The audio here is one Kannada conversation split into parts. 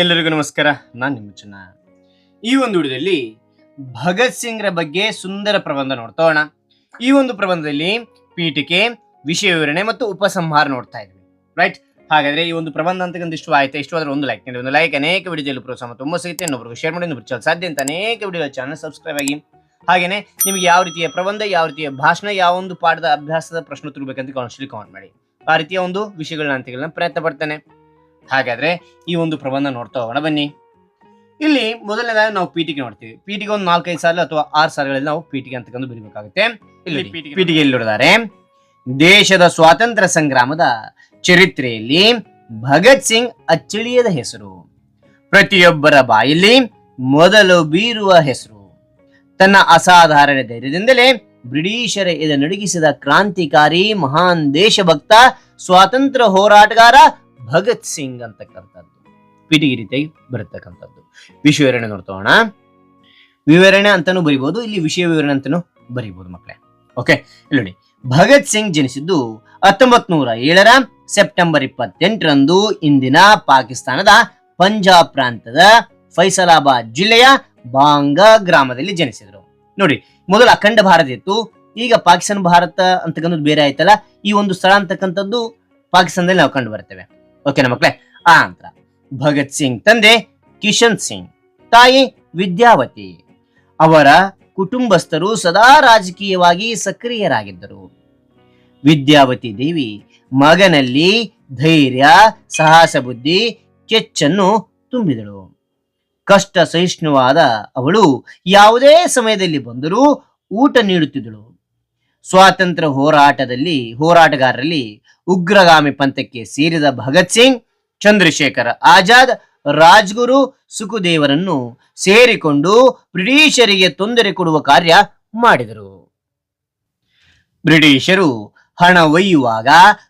ಎಲ್ಲರಿಗೂ ನಮಸ್ಕಾರ, ನಾನು ನಿಮ್ಮ ಚೆನ್ನ ಈ ಒಂದು ವಿಡಿಯೋದಲ್ಲಿ ಭಗತ್ ಸಿಂಗ್ರ ಬಗ್ಗೆ ಸುಂದರ ಪ್ರಬಂಧ ನೋಡ್ತೋಣ ಈ ಒಂದು ಪ್ರಬಂಧದಲ್ಲಿ ಪೀಠಿಕೆ, ವಿಷಯ ವಿವರಣೆ ಮತ್ತು ಉಪಸಂಹಾರ ನೋಡ್ತಾ ಇದ್ವಿ. ರೈಟ್ ಹಾಗಾದ್ರೆ ಈ ಒಂದು ಪ್ರಬಂಧ ಅಂತಕ್ಕಂಥ ಇಷ್ಟು ಆಯ್ತಾ? ಇಷ್ಟು ಆದ್ರೆ ಒಂದು ಲೈಕ್ ಒಂದು ಲೈಕ್ ಅನೇಕ ವಿಡಿಯೋದಲ್ಲಿ ಪ್ರೋತ್ಸಾಹ ತುಂಬ ಸಿಗುತ್ತೆ. ಇನ್ನೊಬ್ರಿಗೆ ಶೇರ್ ಮಾಡಿ, ಇನ್ನೊಬ್ರು ಸಾಧ್ಯ ಅಂತ ಅನೇಕ ವಿಡಿಯೋ ಚಾನಲ್ ಸಬ್ಸ್ಕ್ರೈಬ್ ಆಗಿ. ಹಾಗೇನೆ ನಿಮಗೆ ಯಾವ ರೀತಿಯ ಪ್ರಬಂಧ, ಯಾವ ರೀತಿಯ ಭಾಷಣ, ಯಾವ ಒಂದು ಪಾಠದ ಅಭ್ಯಾಸದ ಪ್ರಶ್ನೆ ತಿರ್ಬೇಕಂತ ಕಾನ್ಸ್ಟಲಿ ಕಾಮೆಂಟ್ ಮಾಡಿ. ಆ ರೀತಿಯ ಒಂದು ವಿಷಯಗಳನ್ನ ಅಂತಿಗಳನ್ನ ಪ್ರಯತ್ನ ಪಡ್ತೇನೆ. ಹಾಗಾದ್ರೆ ಈ ಒಂದು ಪ್ರಬಂಧ ನೋಡ್ತಾ ಹೋಗೋಣ ಬನ್ನಿ. ಇಲ್ಲಿ ಮೊದಲನೇದಾಗಿ ನಾವು ಪೀಟಿಗೆ ನೋಡ್ತೀವಿ. ಪೀಟಿಗೆ ಒಂದು ನಾಲ್ಕೈದು ಸಾಲ ಅಥವಾ ಆರು ಸಾಲಗಳಲ್ಲಿ ನಾವು ಪೀಟಿಗೆ ಅಂತಕ್ಕಂದು ಬರೀಬೇಕಾಗುತ್ತೆ. ಇಲ್ಲಿ ಪೀಟಿಗೆ ಪೀಟಿಗೆ ನೋಡಿದ್ದಾರೆ? ದೇಶದ ಸ್ವಾತಂತ್ರ್ಯ ಸಂಗ್ರಾಮದ ಚರಿತ್ರೆಯಲ್ಲಿ ಭಗತ್ ಸಿಂಗ್ ಅಚ್ಚಳಿಯದ ಹೆಸರು. ಪ್ರತಿಯೊಬ್ಬರ ಬಾಯಲ್ಲಿ ಮೊದಲು ಬೀರುವ ಹೆಸರು. ತನ್ನ ಅಸಾಧಾರಣ ಧೈರ್ಯದಿಂದಲೇ ಬ್ರಿಟಿಷರ ಎದೆ ನಡುಗಿಸಿದ ಕ್ರಾಂತಿಕಾರಿ ಮಹಾನ್ ದೇಶಭಕ್ತ ಸ್ವಾತಂತ್ರ್ಯ ಹೋರಾಟಗಾರ ಭಗತ್ ಸಿಂಗ್ ಅಂತಕ್ಕಂಥದ್ದು. ಪಿಟಿಗಿ ರೀತಿಯಾಗಿ ಬರತಕ್ಕಂಥದ್ದು. ವಿಶ್ವವಿವರಣೆ ವಿವರಣೆ ನೋಡ್ತೋಣ ವಿವರಣೆ ಅಂತಾನು ಬರಿಬಹುದು ಇಲ್ಲಿ ವಿಷಯ ವಿವರಣೆ ಅಂತಾನು ಬರಿಬಹುದು ಮಕ್ಕಳೇ ಓಕೆ ಇಲ್ಲಿ ನೋಡಿ. ಭಗತ್ ಸಿಂಗ್ ಜನಿಸಿದ್ದು ಹತ್ತೊಂಬತ್ ನೂರ ಏಳರ ಸೆಪ್ಟೆಂಬರ್ ಇಪ್ಪತ್ತೆಂಟರಂದು ಇಂದಿನ ಪಾಕಿಸ್ತಾನದ ಪಂಜಾಬ್ ಪ್ರಾಂತದ ಫೈಸಲಾಬಾದ್ ಜಿಲ್ಲೆಯ ಬಾಂಗಾ ಗ್ರಾಮದಲ್ಲಿ ಜನಿಸಿದರು. ನೋಡಿ, ಮೊದಲು ಅಖಂಡ ಭಾರತ ಇತ್ತು. ಈಗ ಪಾಕಿಸ್ತಾನ ಭಾರತ ಅಂತಕ್ಕಂಥದ್ದು ಬೇರೆ ಆಯ್ತಲ್ಲ? ಈ ಒಂದು ಸ್ಥಳ ಅಂತಕ್ಕಂಥದ್ದು ಪಾಕಿಸ್ತಾನದಲ್ಲಿ ನಾವು ಕಂಡು ಬರ್ತೇವೆ. ಓಕೆನಾ ಮಕ್ಕಳೇ ಆ ಭಗತ್ ಸಿಂಗ್, ತಂದೆ ಕಿಶನ್ ಸಿಂಗ್, ತಾಯಿ ವಿದ್ಯಾವತಿ. ಅವರ ಕುಟುಂಬಸ್ಥರು ಸದಾ ರಾಜಕೀಯವಾಗಿ ಸಕ್ರಿಯರಾಗಿದ್ದರು. ವಿದ್ಯಾವತಿ ದೇವಿ ಮಗನಲ್ಲಿ ಧೈರ್ಯ, ಸಾಹಸ ಬುದ್ಧಿ, ಕೆಚ್ಚನ್ನು ತುಂಬಿದಳು. ಕಷ್ಟ ಸಹಿಷ್ಣುವಾದ ಅವಳು ಯಾವುದೇ ಸಮಯದಲ್ಲಿ ಬಂದರೂ ಊಟ ನೀಡುತ್ತಿದ್ದಳು. ಸ್ವಾತಂತ್ರ್ಯ ಹೋರಾಟದಲ್ಲಿ, ಹೋರಾಟಗಾರರಲ್ಲಿ ಉಗ್ರಗಾಮಿ ಪಂಥಕ್ಕೆ ಸೇರಿದ ಭಗತ್ ಸಿಂಗ್, ಚಂದ್ರಶೇಖರ ಆಜಾದ್, ರಾಜ್ಗುರು ಸುಖದೇವರನ್ನು ಸೇರಿಕೊಂಡು ಬ್ರಿಟಿಷರಿಗೆ ತೊಂದರೆ ಕೊಡುವ ಕಾರ್ಯ ಮಾಡಿದರು. ಬ್ರಿಟಿಷರು ಹಣ ಒಯ್ಯುವಾಗ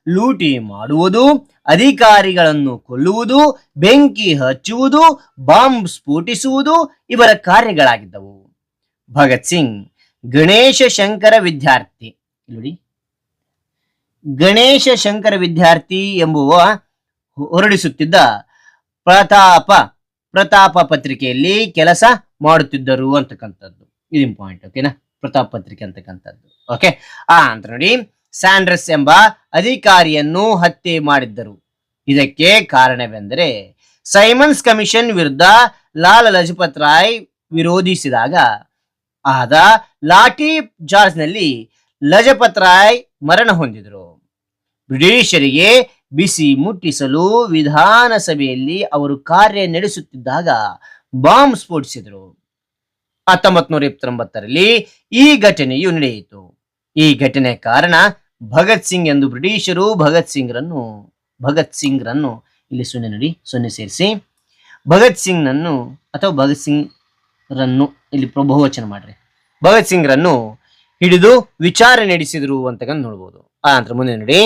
ಲೂಟಿ ಮಾಡುವುದು, ಅಧಿಕಾರಿಗಳನ್ನು ಕೊಲ್ಲುವುದು, ಬೆಂಕಿ ಹಚ್ಚುವುದು, ಬಾಂಬ್ ಸ್ಫೋಟಿಸುವುದು ಇವರ ಕಾರ್ಯಗಳಾಗಿದ್ದವು. ಭಗತ್ ಸಿಂಗ್, ಗಣೇಶ ಶಂಕರ ವಿದ್ಯಾರ್ಥಿ. ನೋಡಿ. ಗಣೇಶ ಶಂಕರ ವಿದ್ಯಾರ್ಥಿ ಎಂಬುವ ಹೊರಡಿಸುತ್ತಿದ್ದ ಪ್ರತಾಪ ಪ್ರತಾಪ ಪತ್ರಿಕೆಯಲ್ಲಿ ಕೆಲಸ ಮಾಡುತ್ತಿದ್ದರು ಅಂತಕ್ಕಂಥದ್ದು. ಇದು ಇಂಪಾರ್ಟೆಂಟ್ ಓಕೆನಾ ಪ್ರತಾಪ ಪತ್ರಿಕೆ ಅಂತಕ್ಕಂಥದ್ದು. ಓಕೆ ಆ, ಅಂತ ನೋಡಿ. ಸ್ಯಾಂಡ್ರಸ್ ಎಂಬ ಅಧಿಕಾರಿಯನ್ನು ಹತ್ಯೆ ಮಾಡಿದ್ದರು. ಇದಕ್ಕೆ ಕಾರಣವೆಂದರೆ ಸೈಮನ್ಸ್ ಕಮಿಷನ್ ವಿರುದ್ಧ ಲಾಲ ಲಜಪತ್ ರಾಯ್ ವಿರೋಧಿಸಿದಾಗ, ಆದ ಲಾಠಿ ಚಾರ್ಜ್ನಲ್ಲಿ ಲಜಪತ್ ರಾಯ್ ಮರಣ ಹೊಂದಿದರು. ಬ್ರಿಟಿಷರಿಗೆ ಬಿಸಿ ಮುಟ್ಟಿಸಲು ವಿಧಾನಸಭೆಯಲ್ಲಿ ಅವರು ಕಾರ್ಯ ನಡೆಸುತ್ತಿದ್ದಾಗ ಬಾಂಬ್ ಸ್ಫೋಟಿಸಿದರು. ಹತ್ತೊಂಬತ್ ನೂರ ಈ ಘಟನೆಯು ನಡೆಯಿತು. ಈ ಘಟನೆ ಕಾರಣ ಭಗತ್ ಸಿಂಗ್ ಎಂದು ಬ್ರಿಟಿಷರು ಭಗತ್ ಸಿಂಗ್ರನ್ನು ಭಗತ್ ಸಿಂಗ್ರನ್ನು ಇಲ್ಲಿ ಸೊನ್ನೆ ನೋಡಿ, ಸೊನ್ನೆ ಸೇರಿಸಿ. ಭಗತ್ ಸಿಂಗ್ನನ್ನು ಅಥವಾ ಭಗತ್ ಸಿಂಗ್ ರನ್ನು ಇಲ್ಲಿ ಬಹುವಚನ ಮಾಡ್ರಿ. ಭಗತ್ ಸಿಂಗ್ರನ್ನು ಹಿಡಿದು ವಿಚಾರಣೆ ನಡೆಸಿದರು ಅಂತಕ್ಕಂತ ನೋಡ್ಬೋದು. ಆ ನಂತರ ಮುಂದೆ ನೋಡಿ.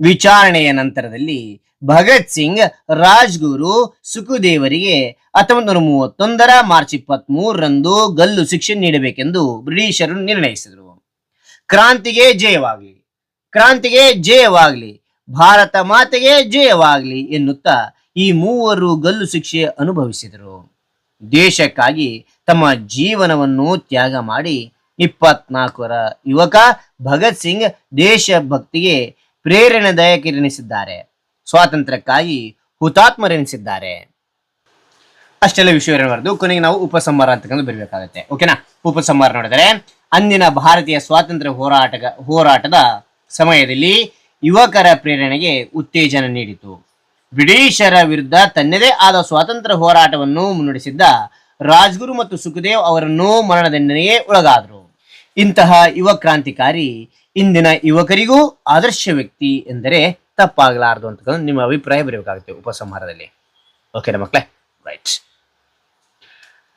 ವಿಚಾರಣೆಯ ನಂತರದಲ್ಲಿ ಭಗತ್ ಸಿಂಗ್ ರಾಜ್ಗುರು ಸುಖದೇವರಿಗೆ ಹತ್ತೊಂಬತ್ತು ನೂರ ಮೂವತ್ತೊಂದರ ಮಾರ್ಚ್ ಇಪ್ಪತ್ತ್ ಮೂರರಂದು ಗಲ್ಲು ಶಿಕ್ಷೆ ನೀಡಬೇಕೆಂದು ಬ್ರಿಟಿಷರು ನಿರ್ಣಯಿಸಿದರು. ಕ್ರಾಂತಿಗೆ ಜಯವಾಗಲಿ ಕ್ರಾಂತಿಗೆ ಜಯವಾಗಲಿ, ಭಾರತ ಮಾತೆಗೆ ಜಯವಾಗಲಿ ಎನ್ನುತ್ತಾ ಈ ಮೂವರು ಗಲ್ಲು ಶಿಕ್ಷೆ ಅನುಭವಿಸಿದರು. ದೇಶಕ್ಕಾಗಿ ತಮ್ಮ ಜೀವನವನ್ನು ತ್ಯಾಗ ಮಾಡಿ ಇಪ್ಪತ್ನಾಲ್ಕರ ಯುವಕ ಭಗತ್ ಸಿಂಗ್ ದೇಶಭಕ್ತಿಗೆ ಪ್ರೇರಣೆದಾಯಕರೆನಿಸಿದ್ದಾರೆ ಸ್ವಾತಂತ್ರ್ಯಕ್ಕಾಗಿ ಹುತಾತ್ಮರೆನಿಸಿದ್ದಾರೆ. ಅಷ್ಟೆಲ್ಲ ವಿಷಯ ಬರೆದು ಕೊನೆಗೆ ನಾವು ಉಪಸಂಹಾರ ಅಂತಕ್ಕಂಥ ಬರಬೇಕಾಗುತ್ತೆ. ಓಕೆನಾ? ಉಪಸಂಹಾರ ನೋಡಿದರೆ, ಅಂದಿನ ಭಾರತೀಯ ಸ್ವಾತಂತ್ರ್ಯ ಹೋರಾಟ ಹೋರಾಟದ ಸಮಯದಲ್ಲಿ ಯುವಕರ ಪ್ರೇರಣೆಗೆ ಉತ್ತೇಜನ ನೀಡಿತು. ಬ್ರಿಟಿಷರ ವಿರುದ್ಧ ತನ್ನದೇ ಆದ ಸ್ವಾತಂತ್ರ್ಯ ಹೋರಾಟವನ್ನು ಮುನ್ನಡೆಸಿದ್ದ ರಾಜ್ಗುರು ಮತ್ತು ಸುಖದೇವ್ ಅವರನ್ನು ಮರಣದಂಡನೆಗೆ ಒಳಗಾದರು. ಇಂತಹ ಯುವ ಕ್ರಾಂತಿಕಾರಿ ಇಂದಿನ ಯುವಕರಿಗೂ ಆದರ್ಶ ವ್ಯಕ್ತಿ ಎಂದರೆ ತಪ್ಪಾಗಲಾರದು ಅಂತ ನಿಮ್ಮ ಅಭಿಪ್ರಾಯ ಬರಬೇಕಾಗುತ್ತೆ ಉಪಸಂಹಾರದಲ್ಲಿ. ಓಕೆನಾ ಮಕ್ಕಳೇ ರೈಟ್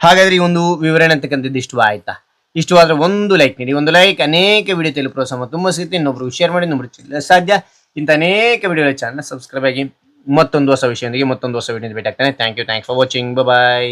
ಹಾಗಾದ್ರೆ ಈ ಒಂದು ವಿವರಣೆ ಅಂತಕ್ಕಂಥದ್ದು ಇಷ್ಟು ಆಯ್ತಾ? ಇಷ್ಟವಾದ್ರೆ ಒಂದು ಲೈಕ್ ನೀಡಿ, ಒಂದು ಲೈಕ್ ಅನೇಕ ವಿಡಿಯೋ ತೆಲುಪು ಪ್ರೋತ್ಸಾಹ ತುಂಬ ಸಿಗುತ್ತೆ. ಇನ್ನೊಬ್ರು ಶೇರ್ ಮಾಡಿ, ಇನ್ನೊಬ್ರು ಸಾಧ್ಯ. ಇಂಥ ಅನೇಕ ವಿಡಿಯೋಗಳ ಚಾನಲ್ ಸಬ್ಸ್ಕ್ರೈಬ್ ಆಗಿ ಮತ್ತೊಂದು ಹೊಸ ವಿಷಯದೊಂದಿಗೆ ಮತ್ತೊಂದು ಹೊಸ ವಿಡಿಯೋ ಭೇಟಿ ಆಗ್ತಾನೆ. Thank you thanks for watching bye